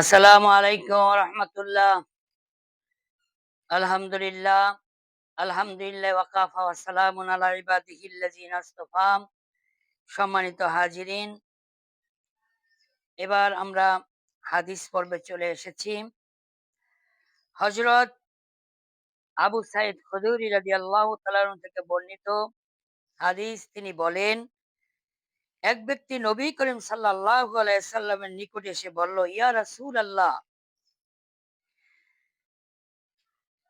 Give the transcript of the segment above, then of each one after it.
আসসালামু আলাইকুম রহমতুল্লাহ। আলহামদুলিল্লাহ। আলহামদুলিল্লাহ ওয়াকাফা ওয়াসালামুন আলা ইবাদিহিল্লাযিনা ইসতাফা সম্মানিত হাজিরিন, এবার আমরা হাদিস পর্বে চলে এসেছি। হযরত আবু সাইদ খুদরি তাআলা আনহু থেকে বর্ণিত হাদিস তিনি বলেন এক ব্যক্তি নবী করিম আলাইহি সাল্লামের নিকটে এসে বলল, ইয়া রাসূলুল্লাহ,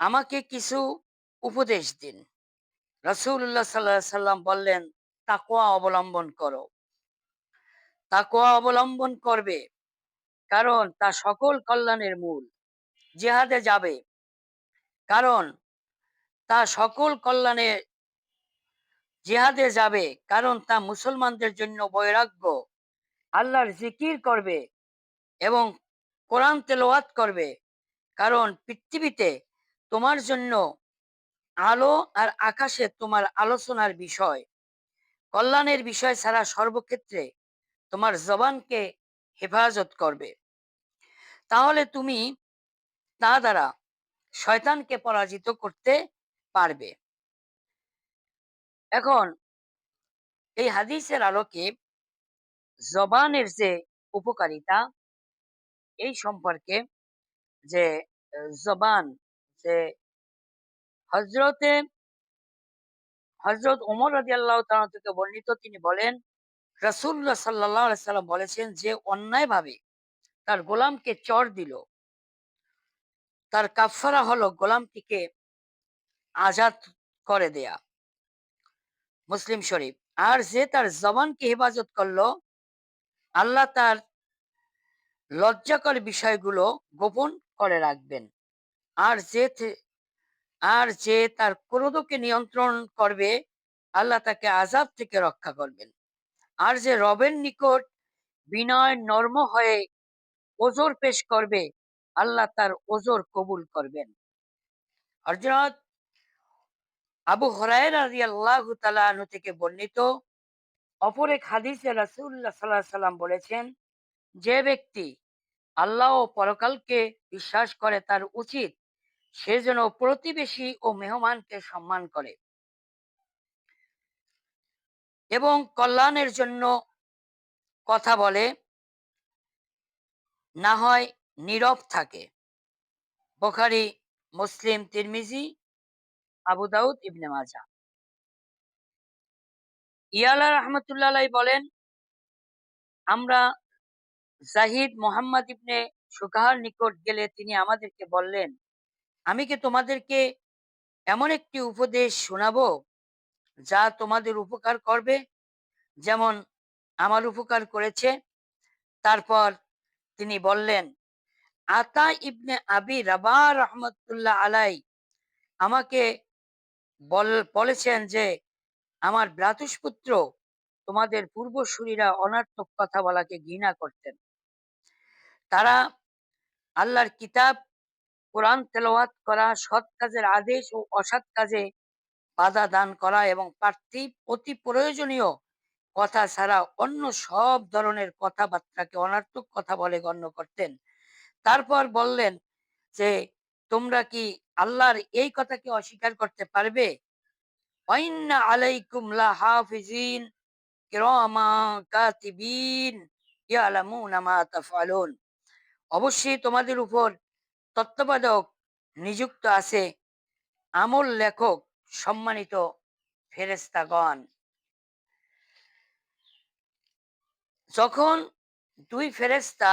আমাকে কিছু উপদেশ দিন। রাসূলুল্লাহ সাল্লাল্লাহু সাল্লাম বললেন, তাকওয়া অবলম্বন করো। তাকওয়া অবলম্বন করবে, কারণ তা সকল কল্যাণের মূল, জিহাদে যাবে। কারণ তা সকল কল্যাণে জিহাদে যাবে, কারণ তা মুসলমানদের জন্য বৈরাগ্য। আল্লাহর জিকির করবে এবং কোরআন তেলাওয়াত করবে, কারণ পৃথিবীতে তোমার জন্য আলো আর আকাশে তোমার আলোচনার বিষয়। কল্যাণের বিষয় ছাড়া সর্বক্ষেত্রে তোমার জবানকে হেফাজত করবে। তাহলে তুমি তা দ্বারা শয়তানকে পরাজিত করতে পারবে। এখন এই হাদিসের আলোকে জবানের যে উপকারিতা, এই সম্পর্কে যে জবান যে হজরতে হজরত ওমর রাজি আল্লাহ থেকে বর্ণিত তিনি বলেন রাসুল্লাহ সাল্লাহ সাল্লাম বলেছেন যে অন্যায় ভাবে তার গোলামকে চর দিল। তার কাফারা হলো গোলামটিকে আজাদ করে দেয়া। মুসলিম শরীফ। আর যে তার জবানকে হেফাজত করল, আল্লাহ তার লজ্জাকর বিষয়গুলো গোপন করে রাখবেন। আর যে আর যে তার ক্রোধকে নিয়ন্ত্রণ করবে, আল্লাহ তাকে আজাব থেকে রক্ষা করবেন। আর যে রবের নিকট বিনয় নর্ম হয়ে ওজোর পেশ করবে, আল্লাহ তার ওজোর কবুল করবেন। হযরত আবু হরায়রা রাদিয়াল্লাহু থেকে বর্ণিত অপর এক হাদিসে রাসূলুল্লাহ সাল্লাল্লাহু আলাইহি সাল্লাম বলেছেন, যে ব্যক্তি আল্লাহ ও পরকালকে বিশ্বাস করে তার উচিত সে যেন প্রতিবেশী ও মেহমানকে সম্মান করে এবং কল্যাণের জন্য কথা বলে, না হয় নীরব থাকে। বোখারি, মুসলিম, তিরমিজি আবু দাউদ ইবনে মাজা। ইয়ালা রহমতুল্লাহ বলেন, আমরা জাহিদ মোহাম্মদ ইবনে সুকাহার নিকট গেলে তিনি আমাদেরকে বললেন, আমি কি তোমাদেরকে এমন একটি উপদেশ শোনাবো যা তোমাদের উপকার করবে? যেমন আমার উপকার করেছে। তারপর তিনি বললেন, আতা ইবনে আবি রাবা রহমতুল্লাহ আলাই, আমাকে বল, বলেছেন যে, আমার ভ্রাতুষ্পুত্র, তোমাদের পূর্বসূরীরা অনার্থক কথা বলাকে ঘৃণা করতেন। তারা আল্লাহর কিতাব, কোরআন তেলাওয়াত করা, সৎ কাজের আদেশ ও অসৎ কাজে বাধা দান করা এবং পার্থিব অতি প্রয়োজনীয় কথা ছাড়া অন্য সব ধরনের কথাবার্তাকে অনার্থক কথা বলে গণ্য করতেন। তারপর বললেন যে তোমরা কি আল্লাহর এই কথাকে অস্বীকার করতে পারবে? তাফআলুন। অবশ্যই তোমাদের উপর তত্ত্বাবধায়ক নিযুক্ত আছে আমল লেখক সম্মানিত ফেরেস্তাগণ যখন দুই ফেরেস্তা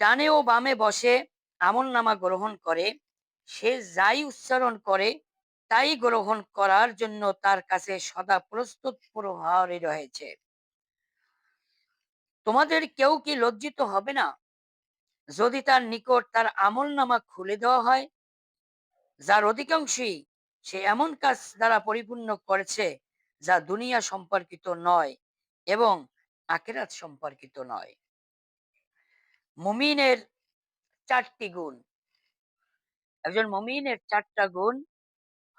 ডানে ও বামে বসে আমল নামা গ্রহণ করে, সে যাই উচ্চারণ করে, তাই গ্রহণ করার জন্য তার কাছে সদা প্রস্তুত প্রহারী রয়েছে। তোমাদের কেউ কি লজ্জিত হবে না? যদি তার নিকট তার আমল নামা খুলে দেওয়া হয়, যার অধিকাংশই সে এমন কাজ দ্বারা পরিপূর্ণ করেছে, যা দুনিয়া সম্পর্কিত নয় এবং আখেরাত সম্পর্কিত নয়। মুমিনের চারটি গুণ। একজন মুমিনের চারটা গুণ।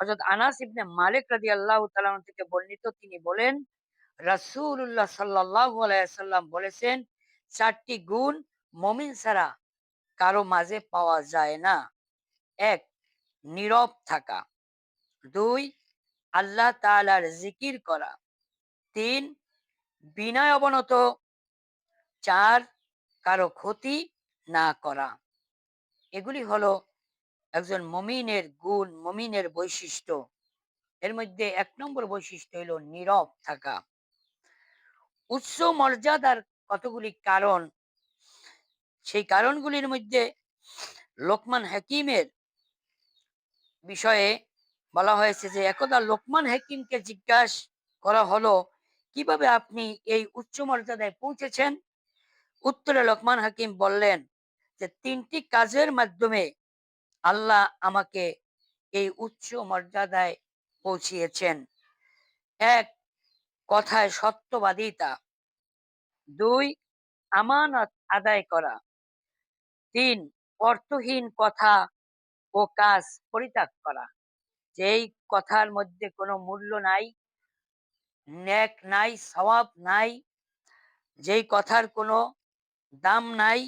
হযরত আনাস ইবনে মালিক রাদিয়াল্লাহু তাআলা আনহু থেকে বর্ণিত তিনি বলেন, রাসূলুল্লাহ সাল্লাল্লাহু আলাইহি সাল্লাম বলেছেন, চারটি গুণ মুমিন ছাড়া কারও মাঝে পাওয়া যায় না। এক, নীরব থাকা। দুই, আল্লাহ তাআলার জিকির করা। তিন, বিনয় অবনত। চার, কারও ক্ষতি না করা। এগুলি হলো একজন মমিনের গুণ, মমিনের বৈশিষ্ট্য। এর মধ্যে এক নম্বর বৈশিষ্ট্য হলো নীরব থাকা। উচ্চ মর্যাদার কতগুলি কারণ? সেই কারণগুলির মধ্যে লোকমান হাকিমের বিষয়ে বলা হয়েছে যে, একদা লোকমান হাকিমকে জিজ্ঞাসা করা হলো, কীভাবে আপনি এই উচ্চ মর্যাদায় পৌঁছেছেন? উত্তরে লোকমান হাকিম বললেন যে তিনটি কাজের মাধ্যমে আল্লাহ আমাকে এই উচ্চ মর্যাদায় পৌঁছিয়েছেন। এক, কথায় সত্যবাদিতা। দুই, আমানত আদায় করা। তিন, অর্থহীন কথা ও কাজ পরিত্যাগ করা। যেই কথার মধ্যে কোনো মূল্য নাই, ন্যাক নাই, সওয়াব নাই, যেই কথার কোনো দাম নাই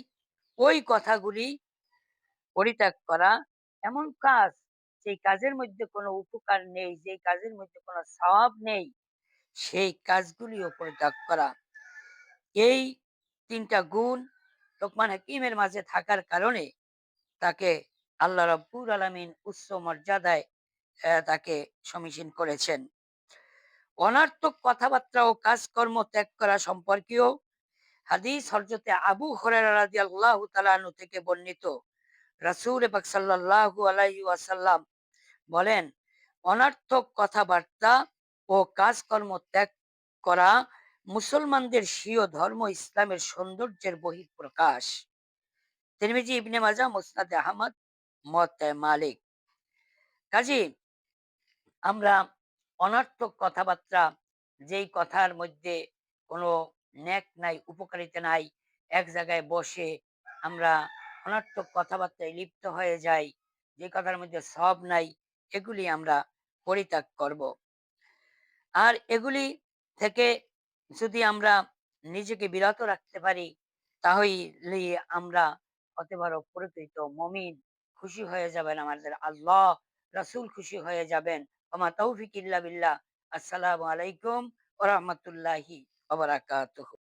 ওই কথাগুলি পরিত্যাগ করা এমন কাজ সেই কাজের মধ্যে কোনো উপকার নেই, যেই কাজের মধ্যে কোনো সওয়াব নেই, সেই কাজগুলিও পরিত্যাগ করা। এই তিনটা গুণ লোকমান হাকিমের মাঝে থাকার কারণে তাকে আল্লাহ রব্বুর আলমিন উচ্চ মর্যাদায় তাকে সমীচীন করেছেন। অনার্থক কথাবার্তা ও কাজকর্ম ত্যাগ করা সম্পর্কীয় হাদিস হরজতে আবু হরেরা রাদিয়াল্লাহু তাআলা আনহু থেকে বর্ণিত। রাসূল ওয়াসাল্লাম বলেন, অনার্থক কথাবার্তা ও কাজকর্ম ত্যাগ করা মুসলমানদের স্বীয় ধর্ম ইসলামের সৌন্দর্যের বহিঃপ্রকাশ। তিরমিজি, ইবনে মাজা, মুসনাদে আহমদ, মত মালিক। কাজী, আমরা অনার্থক কথাবার্তা যেই কথার মধ্যে কোনো ন্যাক নাই, উপকারিতা নাই, এক জায়গায় বসে আমরা অনর্থক কথাবার্তায় লিপ্ত হয়ে যাই, যে কথার মধ্যে সব নাই, এগুলি আমরা পরিত্যাগ করব। আর এগুলি থেকে যদি আমরা নিজেকে বিরত রাখতে পারি, তাহলে আমরা হতে পারো প্রকৃত মমিন খুশি হয়ে যাবেন আমাদের। আল্লাহ, রাসূল খুশি হয়ে যাবেন। আমা তৌফিক ইল্লা বিল্লাহ। আসসালামু আলাইকুম ওয়া বারাকাতুহু